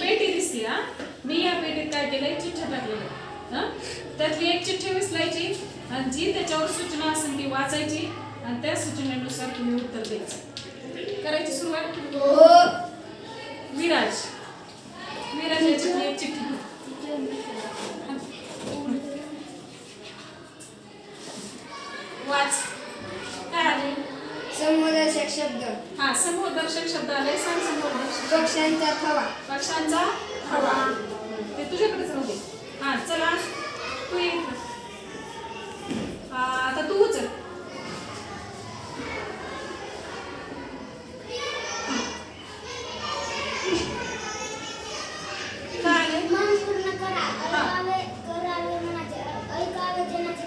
पेटी दिसली हा? मी या पेटीत काय केलंय? चिठ्ठ्या टाकलेल्या हा? त्यातली एक चिठ्ठी विसलायची आणि जी त्याच्यावर सूचना असेल ती वाचायची आणि त्या सूचनेनुसार तुम्ही उत्तर द्यायचं. करायची सुरुवात? हो. विराज. विराज याच्यातली एक चिठ्ठी समोरदर्शक शब्द. हा समूहदर्शक शब्द आले सांग समूहदर्शक पक्ष्यांचा थवा. पक्ष्यांचा हवा ते तुझ्याकडेच दे. हा चला. तू ये. हा, आता तू उचल. मन पूर्ण करा. ऐकावे करावे मनाचे ऐकावे जनाचे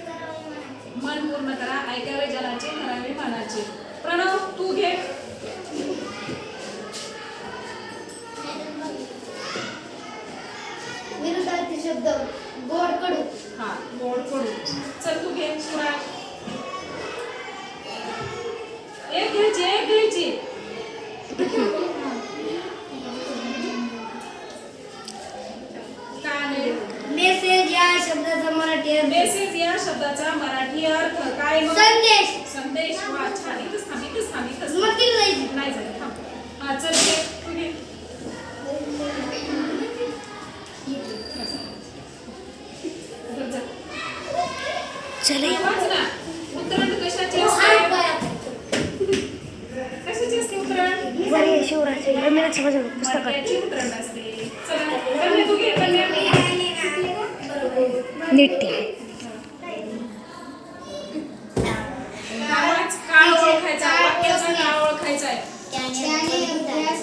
करावे मनाचे. प्रणव तू घे. विरुद्धार्थी शब्द गोड कडू. हा गोड कडू. चल तू घे सुरा एक घ्यायची एक घ्यायची शब्दाचा मराठी अर्थ. मेसेज या शब्दाचा मराठी अर्थ काय मग? संदेश. संदेश. वा छान. इथंच थांब इथंच थांब इथंच थांब. मग किती जायचं नाही झालं थांब. हा चल घे तू घे उधर जा. वाच ना उत्तरायण कशाची असते? कशाची असते रमेशच्या बाजूला मराठ्याची उत्तरायण असते. चला कन्या तू घे.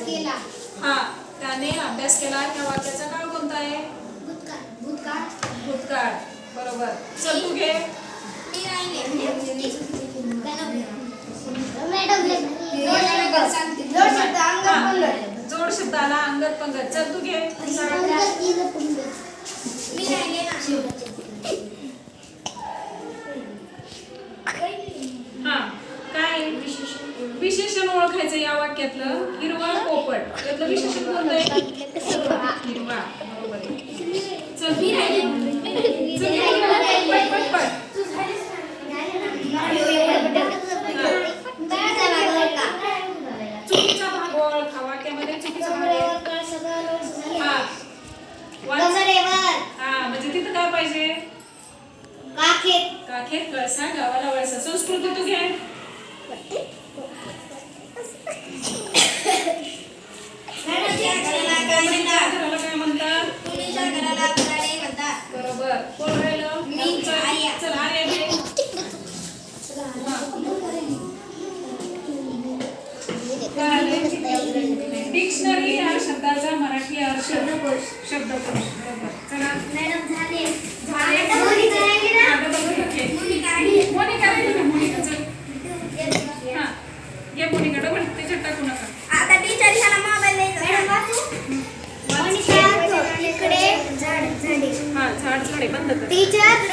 केला. हा त्याने अभ्यास केला त्या वाक्याचा काळ कोणता आहे? भूतकाळ. भूतकाळ? भूतकाळ. बरोबर. चल तू घे. मॅडम जोड शब्द आला अंगत पंगत चल तू घे. हा काय ओळखायचं या वाक्यातलं हिरवा पोपट. यातलं विशेषण कोणतं आहे? हिरवा. बरोबर. चल तू घे. चल, पट, पट, पट, पट. चुकीचा भाग ओळखा वाक्यामध्ये चुकीचा भाग आहे. हा. वाच. हा म्हणजे तिथं काय पाहिजे? काखेत कळसा गावाला वळसा. संस्कृती तू घे. डिक्शनरी या शब्दाचा मराठी अर्थ शब्दकोश शब्दकोश. बरोबर चला झाले. डबल डबल घे. मोनिका राहिली ना, मोनिका, चल. हा. घे मोनिका, डबल त्याच्यात टाकू नका. आता टीचर ह्याला मोबाईल इकडे झाड झाडे हा झाड झाडे बंद कर. टीचर